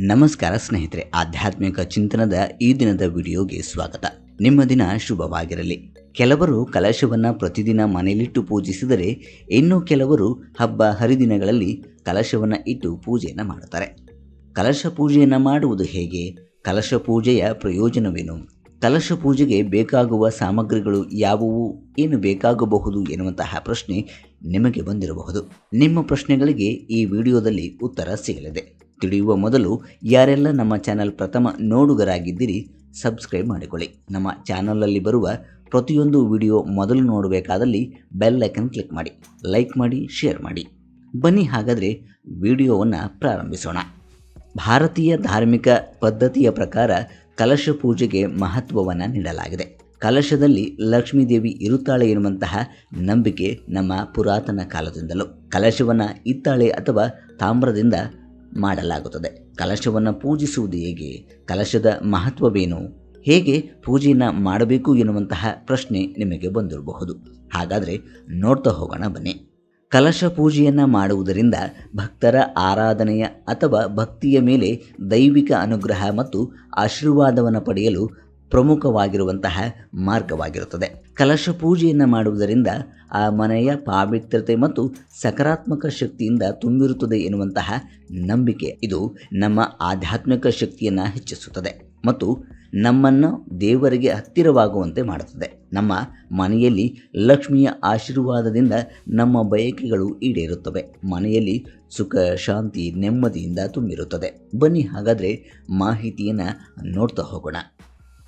ನಮಸ್ಕಾರ ಸ್ನೇಹಿತರೆ, ಆಧ್ಯಾತ್ಮಿಕ ಚಿಂತನದ ಈ ದಿನದ ವಿಡಿಯೋಗೆ ಸ್ವಾಗತ. ನಿಮ್ಮ ದಿನ ಶುಭವಾಗಿರಲಿ. ಕೆಲವರು ಕಲಶವನ್ನು ಪ್ರತಿದಿನ ಮನೆಯಲ್ಲಿಟ್ಟು ಪೂಜಿಸಿದರೆ, ಇನ್ನು ಕೆಲವರು ಹಬ್ಬ ಹರಿದಿನಗಳಲ್ಲಿ ಕಲಶವನ್ನು ಇಟ್ಟು ಪೂಜೆಯನ್ನು ಮಾಡುತ್ತಾರೆ. ಕಲಶ ಪೂಜೆಯನ್ನು ಮಾಡುವುದು ಹೇಗೆ? ಕಲಶ ಪೂಜೆಯ ಪ್ರಯೋಜನವೇನು? ಕಲಶ ಪೂಜೆಗೆ ಬೇಕಾಗುವ ಸಾಮಗ್ರಿಗಳು ಯಾವುವು? ಏನು ಬೇಕಾಗಬಹುದು ಎನ್ನುವಂತಹ ಪ್ರಶ್ನೆ ನಿಮಗೆ ಬಂದಿರಬಹುದು. ನಿಮ್ಮ ಪ್ರಶ್ನೆಗಳಿಗೆ ಈ ವಿಡಿಯೋದಲ್ಲಿ ಉತ್ತರ ಸಿಗಲಿದೆ. ತಿಳಿಯುವ ಮೊದಲು ಯಾರೆಲ್ಲ ನಮ್ಮ ಚಾನಲ್ ಪ್ರಥಮ ನೋಡುಗರಾಗಿದ್ದೀರಿ, ಸಬ್ಸ್ಕ್ರೈಬ್ ಮಾಡಿಕೊಳ್ಳಿ. ನಮ್ಮ ಚಾನಲಲ್ಲಿ ಬರುವ ಪ್ರತಿಯೊಂದು ವಿಡಿಯೋ ಮೊದಲು ನೋಡಬೇಕಾದಲ್ಲಿ ಬೆಲ್ ಐಕನ್ ಕ್ಲಿಕ್ ಮಾಡಿ, ಲೈಕ್ ಮಾಡಿ, ಶೇರ್ ಮಾಡಿ. ಬನ್ನಿ ಹಾಗಾದರೆ ವಿಡಿಯೋವನ್ನು ಪ್ರಾರಂಭಿಸೋಣ. ಭಾರತೀಯ ಧಾರ್ಮಿಕ ಪದ್ಧತಿಯ ಪ್ರಕಾರ ಕಲಶ ಪೂಜೆಗೆ ಮಹತ್ವವನ್ನು ನೀಡಲಾಗಿದೆ. ಕಲಶದಲ್ಲಿ ಲಕ್ಷ್ಮೀದೇವಿ ಇರುತ್ತಾಳೆ ಎನ್ನುವಂತಹ ನಂಬಿಕೆ ನಮ್ಮ ಪುರಾತನ ಕಾಲದಿಂದಲೂ. ಕಲಶವನ್ನು ಇತ್ತಾಳೆ ಅಥವಾ ತಾಮ್ರದಿಂದ ಮಾಡಲಾಗುತ್ತದೆ. ಕಲಶವನ್ನು ಪೂಜಿಸುವುದು ಹೇಗೆ? ಕಲಶದ ಮಹತ್ವವೇನು? ಹೇಗೆ ಪೂಜೆಯನ್ನು ಮಾಡಬೇಕು ಎನ್ನುವಂತಹ ಪ್ರಶ್ನೆ ನಿಮಗೆ ಬಂದಿರಬಹುದು. ಹಾಗಾದರೆ ನೋಡ್ತಾ ಹೋಗೋಣ ಬನ್ನಿ. ಕಲಶ ಪೂಜೆಯನ್ನು ಮಾಡುವುದರಿಂದ ಭಕ್ತರ ಆರಾಧನೆಯ ಅಥವಾ ಭಕ್ತಿಯ ಮೇಲೆ ದೈವಿಕ ಅನುಗ್ರಹ ಮತ್ತು ಆಶೀರ್ವಾದವನ್ನು ಪಡೆಯಲು ಪ್ರಮುಖವಾಗಿರುವಂತಹ ಮಾರ್ಗವಾಗಿರುತ್ತದೆ. ಕಲಶ ಪೂಜೆಯನ್ನು ಮಾಡುವುದರಿಂದ ಆ ಮನೆಯ ಪಾವಿತ್ರತೆ ಮತ್ತು ಸಕಾರಾತ್ಮಕ ಶಕ್ತಿಯಿಂದ ತುಂಬಿರುತ್ತದೆ ಎನ್ನುವಂತಹ ನಂಬಿಕೆ ಇದು ನಮ್ಮ ಆಧ್ಯಾತ್ಮಿಕ ಶಕ್ತಿಯನ್ನು ಹೆಚ್ಚಿಸುತ್ತದೆ ಮತ್ತು ನಮ್ಮನ್ನು ದೇವರಿಗೆ ಹತ್ತಿರವಾಗುವಂತೆ ಮಾಡುತ್ತದೆ. ನಮ್ಮ ಮನೆಯಲ್ಲಿ ಲಕ್ಷ್ಮಿಯ ಆಶೀರ್ವಾದದಿಂದ ನಮ್ಮ ಬಯಕೆಗಳು ಈಡೇರುತ್ತವೆ. ಮನೆಯಲ್ಲಿ ಸುಖ, ಶಾಂತಿ, ನೆಮ್ಮದಿಯಿಂದ ತುಂಬಿರುತ್ತದೆ. ಬನ್ನಿ ಹಾಗಾದರೆ ಮಾಹಿತಿಯನ್ನು ನೋಡ್ತಾ ಹೋಗೋಣ.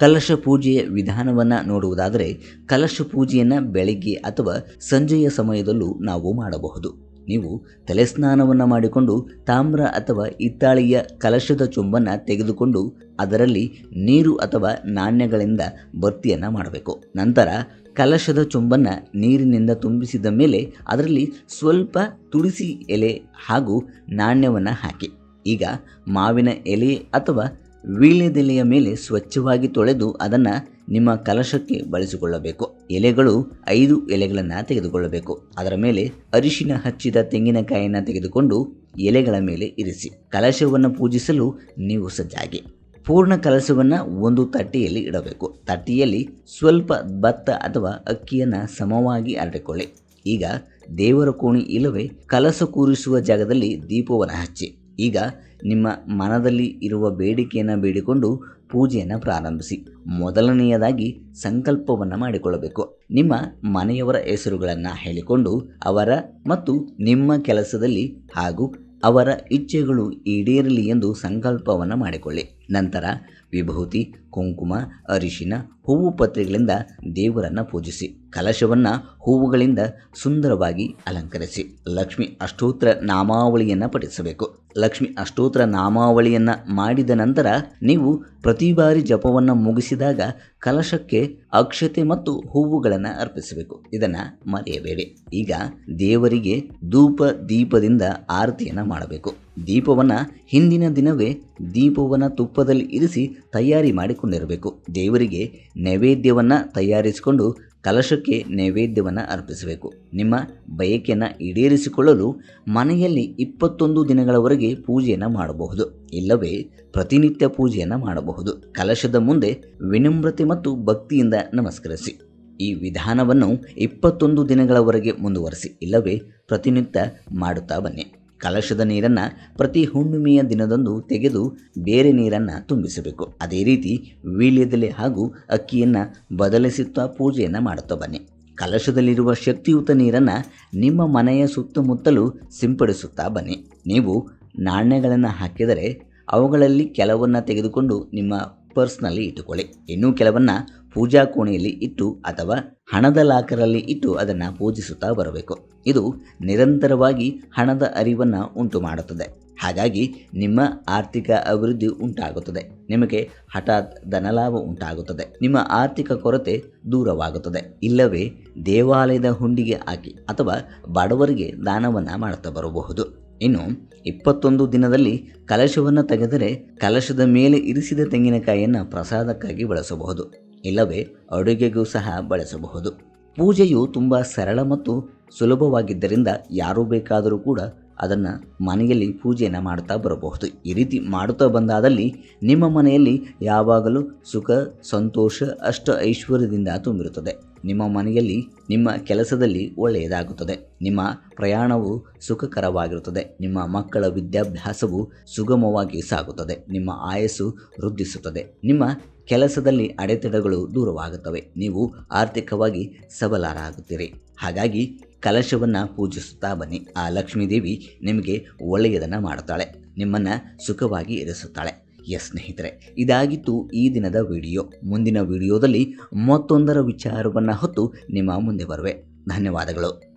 ಕಲಶ ಪೂಜೆಯ ವಿಧಾನವನ್ನು ನೋಡುವುದಾದರೆ, ಕಲಶ ಪೂಜೆಯನ್ನು ಬೆಳಗ್ಗೆ ಅಥವಾ ಸಂಜೆಯ ಸಮಯದಲ್ಲೂ ನಾವು ಮಾಡಬಹುದು. ನೀವು ತಲೆ ಸ್ನಾನವನ್ನು ಮಾಡಿಕೊಂಡು ತಾಮ್ರ ಅಥವಾ ಇತ್ತಾಳಿಯ ಕಲಶದ ಚೊಂಬನ್ನು ತೆಗೆದುಕೊಂಡು ಅದರಲ್ಲಿ ನೀರು ಅಥವಾ ನಾಣ್ಯಗಳಿಂದ ಭರ್ತಿಯನ್ನು ಮಾಡಬೇಕು. ನಂತರ ಕಲಶದ ಚೊಂಬನ್ನು ನೀರಿನಿಂದ ತುಂಬಿಸಿದ ಮೇಲೆ ಅದರಲ್ಲಿ ಸ್ವಲ್ಪ ತುಳಸಿ ಎಲೆ ಹಾಗೂ ನಾಣ್ಯವನ್ನು ಹಾಕಿ. ಈಗ ಮಾವಿನ ಎಲೆ ಅಥವಾ ವೀಳ್ಯದೆಲೆಯ ಮೇಲೆ ಸ್ವಚ್ಛವಾಗಿ ತೊಳೆದು ಅದನ್ನು ನಿಮ್ಮ ಕಲಶಕ್ಕೆ ಬಳಸಿಕೊಳ್ಳಬೇಕು. ಎಲೆಗಳು ಐದು ಎಲೆಗಳನ್ನು ತೆಗೆದುಕೊಳ್ಳಬೇಕು. ಅದರ ಮೇಲೆ ಅರಿಶಿನ ಹಚ್ಚಿದ ತೆಂಗಿನಕಾಯಿಯನ್ನು ತೆಗೆದುಕೊಂಡು ಎಲೆಗಳ ಮೇಲೆ ಇರಿಸಿ. ಕಲಶವನ್ನು ಪೂಜಿಸಲು ನೀವು ಸಜ್ಜಾಗಿ. ಪೂರ್ಣ ಕಲಶವನ್ನು ಒಂದು ತಟ್ಟೆಯಲ್ಲಿ ಇಡಬೇಕು. ತಟ್ಟೆಯಲ್ಲಿ ಸ್ವಲ್ಪ ಭತ್ತ ಅಥವಾ ಅಕ್ಕಿಯನ್ನು ಸಮವಾಗಿ ಅರಡಿಕೊಳ್ಳಿ ಈಗ ದೇವರ ಕೋಣಿ ಇಲ್ಲವೇ ಕಲಸ ಕೂರಿಸುವ ಜಾಗದಲ್ಲಿ ದೀಪವನ್ನು ಹಚ್ಚಿ. ಈಗ ನಿಮ್ಮ ಮನದಲ್ಲಿ ಇರುವ ಬೇಡಿಕೆಯನ್ನು ಬೇಡಿಕೊಂಡು ಪೂಜೆಯನ್ನು ಪ್ರಾರಂಭಿಸಿ. ಮೊದಲನೆಯದಾಗಿ ಸಂಕಲ್ಪವನ್ನು ಮಾಡಿಕೊಳ್ಳಬೇಕು. ನಿಮ್ಮ ಮನೆಯವರ ಹೆಸರುಗಳನ್ನು ಹೇಳಿಕೊಂಡು ಅವರ ಮತ್ತು ನಿಮ್ಮ ಕೆಲಸದಲ್ಲಿ ಹಾಗೂ ಅವರ ಇಚ್ಛೆಗಳು ಈಡೇರಲಿ ಎಂದು ಸಂಕಲ್ಪವನ್ನು ಮಾಡಿಕೊಳ್ಳಿ. ನಂತರ ವಿಭೂತಿ, ಕುಂಕುಮ, ಅರಿಶಿನ, ಹೂವು ಪತ್ರೆಗಳಿಂದ ದೇವರನ್ನು ಪೂಜಿಸಿ. ಕಲಶವನ್ನು ಹೂವುಗಳಿಂದ ಸುಂದರವಾಗಿ ಅಲಂಕರಿಸಿ. ಲಕ್ಷ್ಮಿ ಅಷ್ಟೋತ್ರ ನಾಮಾವಳಿಯನ್ನು ಪಠಿಸಬೇಕು. ಲಕ್ಷ್ಮಿ ಅಷ್ಟೋತ್ರ ನಾಮಾವಳಿಯನ್ನು ಮಾಡಿದ ನಂತರ ನೀವು ಪ್ರತಿ ಬಾರಿ ಜಪವನ್ನು ಮುಗಿಸಿದಾಗ ಕಲಶಕ್ಕೆ ಅಕ್ಷತೆ ಮತ್ತು ಹೂವುಗಳನ್ನು ಅರ್ಪಿಸಬೇಕು. ಇದನ್ನು ಮರೆಯಬೇಡಿ. ಈಗ ದೇವರಿಗೆ ಧೂಪ ದೀಪದಿಂದ ಆರತಿಯನ್ನು ಮಾಡಬೇಕು. ದೀಪವನ್ನು ಹಿಂದಿನ ದಿನವೇ ದೀಪವನ್ನು ತುಪ್ಪದಲ್ಲಿ ಇರಿಸಿ ತಯಾರಿ ಮಾಡಿಕೊಂಡಿರಬೇಕು. ದೇವರಿಗೆ ನೈವೇದ್ಯವನ್ನು ತಯಾರಿಸಿಕೊಂಡು ಕಲಶಕ್ಕೆ ನೈವೇದ್ಯವನ್ನು ಅರ್ಪಿಸಬೇಕು. ನಿಮ್ಮ ಬಯಕೆಯನ್ನು ಈಡೇರಿಸಿಕೊಳ್ಳಲು ಮನೆಯಲ್ಲಿ ಇಪ್ಪತ್ತೊಂದು ದಿನಗಳವರೆಗೆ ಪೂಜೆಯನ್ನು ಮಾಡಬಹುದು. ಇಲ್ಲವೇ ಪ್ರತಿನಿತ್ಯ ಪೂಜೆಯನ್ನು ಮಾಡಬಹುದು. ಕಲಶದ ಮುಂದೆ ವಿನಮ್ರತೆ ಮತ್ತು ಭಕ್ತಿಯಿಂದ ನಮಸ್ಕರಿಸಿ. ಈ ವಿಧಾನವನ್ನು ಇಪ್ಪತ್ತೊಂದು ದಿನಗಳವರೆಗೆ ಮುಂದುವರಿಸಿ. ಇಲ್ಲವೇ ಪ್ರತಿನಿತ್ಯ ಮಾಡುತ್ತಾ ಬನ್ನಿ. ಕಲಶದ ನೀರನ್ನು ಪ್ರತಿ ಹುಣ್ಣಿಮೆಯ ದಿನದಂದು ತೆಗೆದು ಬೇರೆ ನೀರನ್ನು ತುಂಬಿಸಬೇಕು. ಅದೇ ರೀತಿ ವೀಳ್ಯದೆಲೆ ಹಾಗೂ ಅಕ್ಕಿಯನ್ನು ಬದಲಿಸುತ್ತಾ ಪೂಜೆಯನ್ನು ಮಾಡುತ್ತಾ ಬನ್ನಿ. ಕಲಶದಲ್ಲಿರುವ ಶಕ್ತಿಯುತ ನೀರನ್ನು ನಿಮ್ಮ ಮನೆಯ ಸುತ್ತಮುತ್ತಲೂ ಸಿಂಪಡಿಸುತ್ತಾ ಬನ್ನಿ. ನೀವು ನಾಣ್ಯಗಳನ್ನು ಹಾಕಿದರೆ ಅವುಗಳಲ್ಲಿ ಕೆಲವನ್ನು ತೆಗೆದುಕೊಂಡು ನಿಮ್ಮ ಪರ್ಸ್ನಲ್ಲಿ ಇಟ್ಟುಕೊಳ್ಳಿ. ಇನ್ನೂ ಕೆಲವನ್ನು ಪೂಜಾ ಕೋಣೆಯಲ್ಲಿ ಇಟ್ಟು ಅಥವಾ ಹಣದ ಲಾಕರಲ್ಲಿ ಇಟ್ಟು ಅದನ್ನು ಪೂಜಿಸುತ್ತಾ ಬರಬೇಕು. ಇದು ನಿರಂತರವಾಗಿ ಹಣದ ಅರಿವನ್ನು ಉಂಟು ಮಾಡುತ್ತದೆ ಹಾಗಾಗಿ ನಿಮ್ಮ ಆರ್ಥಿಕ ಅಭಿವೃದ್ಧಿ ಉಂಟಾಗುತ್ತದೆ. ನಿಮಗೆ ಹಠಾತ್ ಧನಲಾಭ ಉಂಟಾಗುತ್ತದೆ. ನಿಮ್ಮ ಆರ್ಥಿಕ ಕೊರತೆ ದೂರವಾಗುತ್ತದೆ. ಇಲ್ಲವೇ ದೇವಾಲಯದ ಹುಂಡಿಗೆ ಹಾಕಿ ಅಥವಾ ಬಡವರಿಗೆ ದಾನವನ್ನು ಮಾಡುತ್ತಾ ಬರಬಹುದು. ಇನ್ನು ಇಪ್ಪತ್ತೊಂದು ದಿನದಲ್ಲಿ ಕಲಶವನ್ನು ತೆಗೆದರೆ ಕಲಶದ ಮೇಲೆ ಇರಿಸಿದ ತೆಂಗಿನಕಾಯಿಯನ್ನು ಪ್ರಸಾದಕ್ಕಾಗಿ ಬಳಸಬಹುದು. ಇಲ್ಲವೇ ಅಡುಗೆಗೂ ಸಹ ಬಳಸಬಹುದು. ಪೂಜೆಯು ತುಂಬ ಸರಳ ಮತ್ತು ಸುಲಭವಾಗಿದ್ದರಿಂದ ಯಾರು ಬೇಕಾದರೂ ಕೂಡ ಅದನ್ನು ಮನೆಯಲ್ಲಿ ಪೂಜೆಯನ್ನು ಮಾಡ್ತಾ ಬರಬಹುದು. ಈ ರೀತಿ ಮಾಡುತ್ತಾ ಬಂದಾದಲ್ಲಿ ನಿಮ್ಮ ಮನೆಯಲ್ಲಿ ಯಾವಾಗಲೂ ಸುಖ, ಸಂತೋಷ, ಅಷ್ಟ ಐಶ್ವರ್ಯದಿಂದ ತುಂಬಿರುತ್ತದೆ. ನಿಮ್ಮ ಮನೆಯಲ್ಲಿ ನಿಮ್ಮ ಕೆಲಸದಲ್ಲಿ ಒಳ್ಳೆಯದಾಗುತ್ತದೆ. ನಿಮ್ಮ ಪ್ರಯಾಣವು ಸುಖಕರವಾಗಿರುತ್ತದೆ. ನಿಮ್ಮ ಮಕ್ಕಳ ವಿದ್ಯಾಭ್ಯಾಸವು ಸುಗಮವಾಗಿ ಸಾಗುತ್ತದೆ. ನಿಮ್ಮ ಆಯಸ್ಸು ವೃದ್ಧಿಸುತ್ತದೆ. ನಿಮ್ಮ ಕೆಲಸದಲ್ಲಿ ಅಡೆತಡೆಗಳು ದೂರವಾಗುತ್ತವೆ. ನೀವು ಆರ್ಥಿಕವಾಗಿ ಸಬಲರಾಗುತ್ತೀರಿ. ಹಾಗಾಗಿ ಕಲಶವನ್ನು ಪೂಜಿಸುತ್ತಾ ಬನ್ನಿ. ಆ ಲಕ್ಷ್ಮೀದೇವಿ ನಿಮಗೆ ಒಳ್ಳೆಯದನ್ನು ಮಾಡುತ್ತಾಳೆ. ನಿಮ್ಮನ್ನು ಸುಖವಾಗಿ ಇರಿಸುತ್ತಾಳೆ. ಎಸ್ ಸ್ನೇಹಿತರೆ, ಇದಾಗಿತ್ತು ಈ ದಿನದ ವಿಡಿಯೋ. ಮುಂದಿನ ವಿಡಿಯೋದಲ್ಲಿ ಮತ್ತೊಂದರ ವಿಚಾರವನ್ನು ಹೊತ್ತು ನಿಮ್ಮ ಮುಂದೆ ಬರುವೆ. ಧನ್ಯವಾದಗಳು.